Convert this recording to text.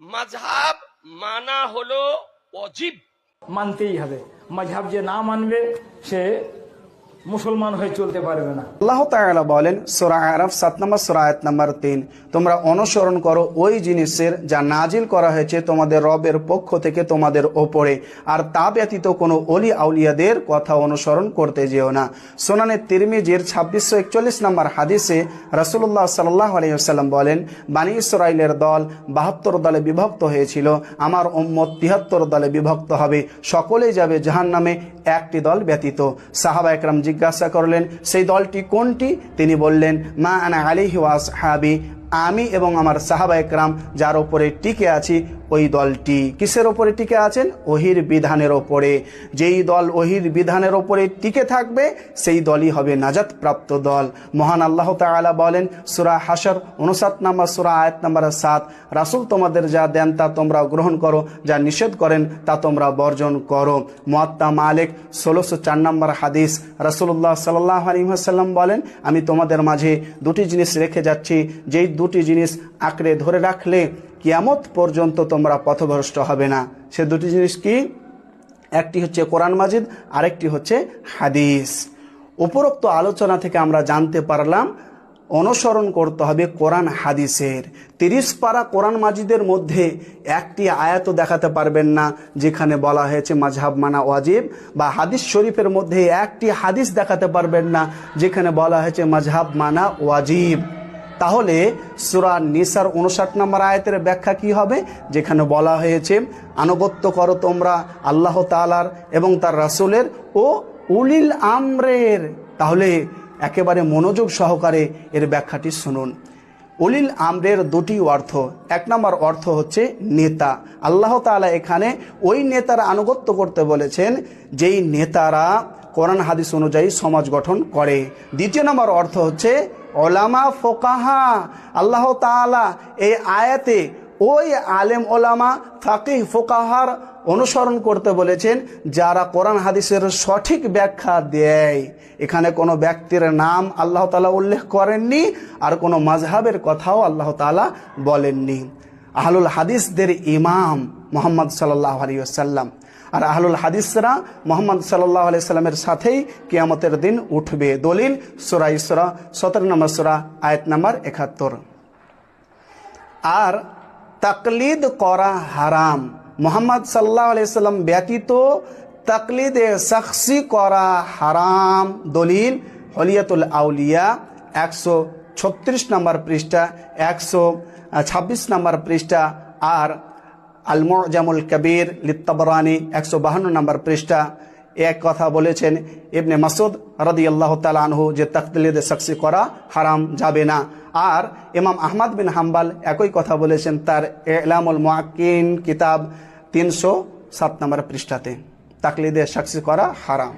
মাঝহাব মানা হলো অজীব। মানতেই হবে। মাঝহাব যে না মানবে সে মুসলমান হয়ে চলতে পারবে না। আল্লাহ তাআলা বলেন, সূরা আরাফ, সাত নম্বর, সূরা আয়াত নম্বর তিন, তোমরা অনুসরণ করো ওই জিনিসের যা নাজিল করা হয়েছে তোমাদের রবের পক্ষ থেকে তোমাদের ওপরে। আর তা ব্যতীত কোনো অলি আউলিয়াদের কথা অনুসরণ করতে যেও না। সোনানের তিরমিজির ছাব্বিশশো একচল্লিশ নম্বর হাদিসে রাসূলুল্লাহ সাল্লাহ আলাইসাল্লাম বলেন, বানী ইসরাইলের দল বাহাত্তর দলে বিভক্ত হয়েছিল, আমার উম্মত তিহাত্তর দলে বিভক্ত হবে, সকলেই যাবে জাহান্নামে, একটি দল ব্যতীত। সাহাবা একরাম জিজ্ঞাসা করলেন সেই দলটি কোনটি? তিনি বললেন মা আনা ওয়াস হাবি আমি এবং আমার সাহাবা একরাম যার ওপরে টিকে আছি, ওই দলটি কিসের ওপরে টিকে আছেন? ওহির বিধানের ওপরে। যেই দল ওহির বিধানের ওপরে টিকে থাকবে, সেই দলই হবে নাজাত প্রাপ্ত দল। মহান আল্লাহ তাআলা বলেন, সুরা হাসর উনসাত নাম্বার, সুরা আয়াত নাম্বার সাত, রাসুল তোমাদের যা দেন তা তোমরা গ্রহণ করো, যা নিষেধ করেন তা তোমরা বর্জন করো। মোয়াত্তা মালিক, ষোলোশো চার নম্বর হাদিস রাসুল্লাহ সাল্লাহ আলিমাসাল্লাম বলেন, আমি তোমাদের মাঝে দুটি জিনিস রেখে যাচ্ছি, যেই দুটি জিনিস আঁকড়ে ধরে রাখলে কিয়ামত পর্যন্ত তোমরা পথভ্রষ্ট হবে না। সে দুটি জিনিস কি? একটি হচ্ছে কোরআন মাজিদ, আরেকটি হচ্ছে হাদিস। উপরোক্ত আলোচনা থেকে আমরা জানতে পারলাম, অনুসরণ করতে হবে কোরআন হাদিসের। তিরিশ পারা কোরআন মাজিদের মধ্যে একটি আয়াতও দেখাতে পারবেন না, যেখানে বলা হয়েছে মাঝহাব মানা ওয়াজিব, বা হাদিস শরীফের মধ্যে একটি হাদিস দেখাতে পারবেন না, যেখানে বলা হয়েছে মাঝহাব মানা ওয়াজিব। তাহলে সুরা নিসার উনষাট নম্বর আয়তের ব্যাখ্যা কি হবে? যেখানে বলা হয়েছে, আনুগত্য করো তোমরা আল্লাহ তালার এবং তার রাসুলের ও উলিল আমরের। তাহলে একেবারে মনোযোগ সহকারে এর ব্যাখ্যাটি শুনুন। উলিল আমরের দুটি অর্থ। এক নম্বর অর্থ হচ্ছে নেতা। আল্লাহ তাআলা এখানে ওই নেতার আনুগত্য করতে বলেছেন, যেই নেতারা কোরআন হাদিস অনুযায়ী সমাজ গঠন করে। দ্বিতীয় নম্বর অর্থ হচ্ছে ওলামা ফোকাহা, আল্লাহ তাআলা এই আয়াতে ওই আলেম ওলামা ফাকিহ ফোকাহার অনুসরণ করতে বলেছেন, যারা কোরআন হাদিসের সঠিক ব্যাখ্যা দেয়। এখানে কোনো ব্যক্তির নাম আল্লাহ তালা উল্লেখ করেননি, আর কোনো মাঝহাবের কথাও আল্লাহ তালা বলেননি। আহলুল হাদিসদের ইমাম মোহাম্মদ সাল্লাহ আলী আসাল্লাম আর আহলুল হাদিসরা মোহাম্মদ সাল্লাহ সাল্লামের সাথেই কিয়ামতের দিন উঠবে। দলিল সুরা ইসরা, সতেরো নম্বর সুরা, আয়াত নাম্বার একাত্তর। আর তাকলিদ করা হারাম। মোহাম্মদ সাল্লাহ আলাইসাল্লাম ব্যতীত তাকলিদে শখসি করা হারাম। দলিল হলিয়াতুল আউলিয়া, একশো ছত্রিশ নম্বর পৃষ্ঠা, একশো ছাব্বিশ নম্বর পৃষ্ঠা, আর আলমজামুল কবির লিত্তাবরানি একশো বাহান্ন নম্বর পৃষ্ঠা এক কথা বলেছেন, ইবনে মাসুদ রদি আল্লাহ তালহু যে তকলিদে সাকসি করা হারাম যাবে না। আর ইমাম আহমদ বিন হাম্বাল একই কথা বলেছেন তার এলামুল মোয়াক্কিন কিতাব তিনশো সাত নম্বর পৃষ্ঠাতে তাকলিদে সাকসি করা হারাম।